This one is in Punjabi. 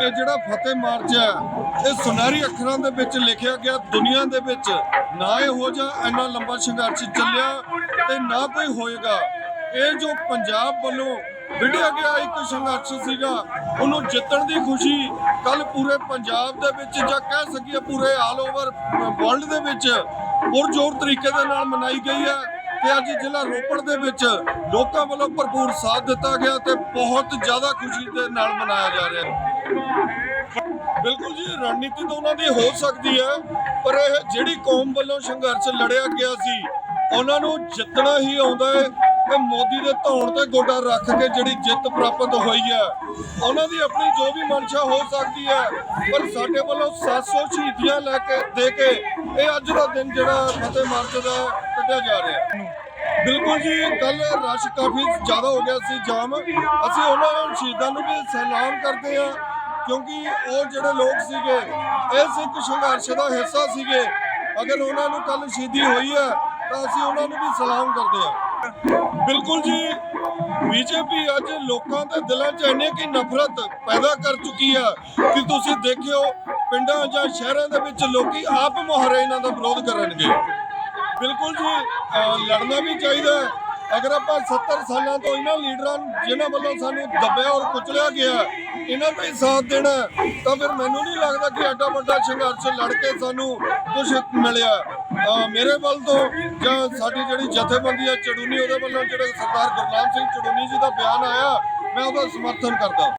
ਇਹ ਜਿਹੜਾ ਫਤਿਹ ਮਾਰਚ ਹੈ, ਇਹ ਸੁਨਹਿਰੀ ਅੱਖਰਾਂ ਦੇ ਵਿੱਚ ਲਿਖਿਆ ਗਿਆ, ਦੁਨੀਆ ਦੇ ਵਿੱਚ ਨਾ ਇਹੋ ਜਿਹਾ ਇੰਨਾ ਲੰਬਾ ਸੰਘਰਸ਼ ਚੱਲਿਆ ਤੇ ਨਾ ਕੋਈ ਹੋਏਗਾ। ਇਹ ਜੋ ਪੰਜਾਬ ਵੱਲੋਂ ਵਿੱਢਿਆ ਗਿਆ ਇੱਕ ਸੰਘਰਸ਼ ਸੀਗਾ, ਉਹਨੂੰ ਜਿੱਤਣ ਦੀ ਖੁਸ਼ੀ ਕੱਲ ਪੂਰੇ ਪੰਜਾਬ ਦੇ ਵਿੱਚ ਜਾਂ ਕਹਿ ਸਕੀਏ ਪੂਰੇ ਆਲ ਓਵਰ ਵਰਲਡ ਦੇ ਵਿੱਚ ਪੁਰਜੋਰ ਤਰੀਕੇ ਦੇ ਨਾਲ ਮਨਾਈ ਗਈ ਹੈ। ਤੇ ਅੱਜ ਜ਼ਿਲ੍ਹਾ ਰੋਪੜ ਦੇ ਵਿੱਚ ਲੋਕਾਂ ਵੱਲੋਂ ਭਰਪੂਰ ਸਾਥ ਦਿੱਤਾ ਗਿਆ ਤੇ ਬਹੁਤ ਜ਼ਿਆਦਾ ਖੁਸ਼ੀ ਦੇ ਨਾਲ ਮਨਾਇਆ ਜਾ ਰਿਹਾ ਹੈ। ਬਿਲਕੁਲ ਜੀ, ਰਣਨੀਤੀ ਤਾਂ ਉਹਨਾਂ ਦੀ ਹੋ ਸਕਦੀ ਹੈ, ਪਰ ਇਹ ਜਿਹੜੀ ਕੌਮ ਵੱਲੋਂ ਸੰਘਰਸ਼ ਲੜਿਆ ਗਿਆ ਸੀ, ਉਹਨਾਂ ਨੂੰ ਜਿੱਤਣਾ ਹੀ ਆਉਂਦਾ ਹੈ। ਤੇ ਮੋਦੀ ਦੇ ਧੌਣ ਤੇ ਗੋਡਾ ਰੱਖ ਕੇ ਜਿਹੜੀ ਜਿੱਤ ਪ੍ਰਾਪਤ ਹੋਈ ਹੈ, ਉਹਨਾਂ ਦੀ ਆਪਣੀ ਜੋ ਵੀ ਮਨਸ਼ਾ ਹੋ ਸਕਦੀ ਹੈ, ਪਰ ਸਾਡੇ ਵੱਲੋਂ 700 ਸ਼ਹੀਦੀਆਂ ਲੈ ਕੇ, ਦੇ ਕੇ ਇਹ ਅੱਜ ਦਾ ਦਿਨ ਜਿਹੜਾ ਫਤਿਹ ਮਾਰਚ ਦਾ ਕੱਢਿਆ ਜਾ ਰਿਹਾ ਹੈ। ਬਿਲਕੁਲ ਜੀ, ਕੱਲ ਰਸ਼ ਕਾਫੀ ਜ਼ਿਆਦਾ ਹੋ ਗਿਆ ਸੀ, ਜਾਮ। ਅਸੀਂ ਉਹਨਾਂ ਸ਼ਹੀਦਾਂ ਨੂੰ ਵੀ ਸਲਾਮ ਕਰਦੇ ਹਾਂ, ਕਿਉਂਕਿ ਉਹ ਜਿਹੜੇ ਲੋਕ ਸੀਗੇ, ਇਹ ਸਿੱਖ ਸੰਘਰਸ਼ ਦਾ ਹਿੱਸਾ ਸੀਗੇ। ਅਗਰ ਉਹਨਾਂ ਨੂੰ ਕੱਲ ਸ਼ਹੀਦੀ ਹੋਈ ਹੈ, ਤਾਂ ਅਸੀਂ ਉਹਨਾਂ ਨੂੰ ਵੀ ਸਲਾਮ ਕਰਦੇ ਹਾਂ। ਬਿਲਕੁਲ ਜੀ। ਬੀਜੇਪੀ ਅੱਜ ਲੋਕਾਂ ਦੇ ਦਿਲਾਂ 'ਚ ਇੰਨੀ ਕਿ ਨਫ਼ਰਤ ਪੈਦਾ ਕਰ ਚੁੱਕੀ ਆ ਕਿ ਤੁਸੀਂ ਦੇਖਿਓ, ਪਿੰਡਾਂ ਜਾਂ ਸ਼ਹਿਰਾਂ ਦੇ ਵਿੱਚ ਲੋਕੀ ਆਪ ਮੁਹਾਰੇ ਇਹਨਾਂ ਦਾ ਵਿਰੋਧ ਕਰਨਗੇ। ਬਿਲਕੁਲ ਜੀ ਲੜਨਾ ਵੀ ਚਾਹੀਦਾ ਅਗਰ ਆਪਾਂ 70 ਸਾਲਾਂ ਤੋਂ ਇਹਨਾਂ ਲੀਡਰਾਂ ਜਿਨ੍ਹਾਂ ਵੱਲੋਂ ਸਾਨੂੰ ਦੱਬਿਆ ਔਰ ਕੁਚਲਿਆ ਗਿਆ, ਇਹਨਾਂ ਦਾ ਹੀ ਸਾਥ ਦੇਣਾ ਤਾਂ ਫਿਰ ਮੈਨੂੰ ਨਹੀਂ ਲੱਗਦਾ ਕਿ ਐਡਾ ਵੱਡਾ ਸੰਘਰਸ਼ ਲੜ ਕੇ ਸਾਨੂੰ ਕੁਝ ਮਿਲਿਆ। ਮੇਰੇ ਵੱਲ ਤੋਂ ਜਾਂ ਸਾਡੀ ਜਿਹੜੀ ਜਥੇਬੰਦੀ ਹੈ ਚੜੂਨੀ, ਉਹਦੇ ਵੱਲੋਂ ਜਿਹੜਾ ਸਰਦਾਰ ਗੁਰਨਾਮ ਸਿੰਘ ਚੜੂਨੀ ਜੀ ਦਾ ਬਿਆਨ ਆਇਆ, ਮੈਂ ਉਹਦਾ ਸਮਰਥਨ ਕਰਦਾ।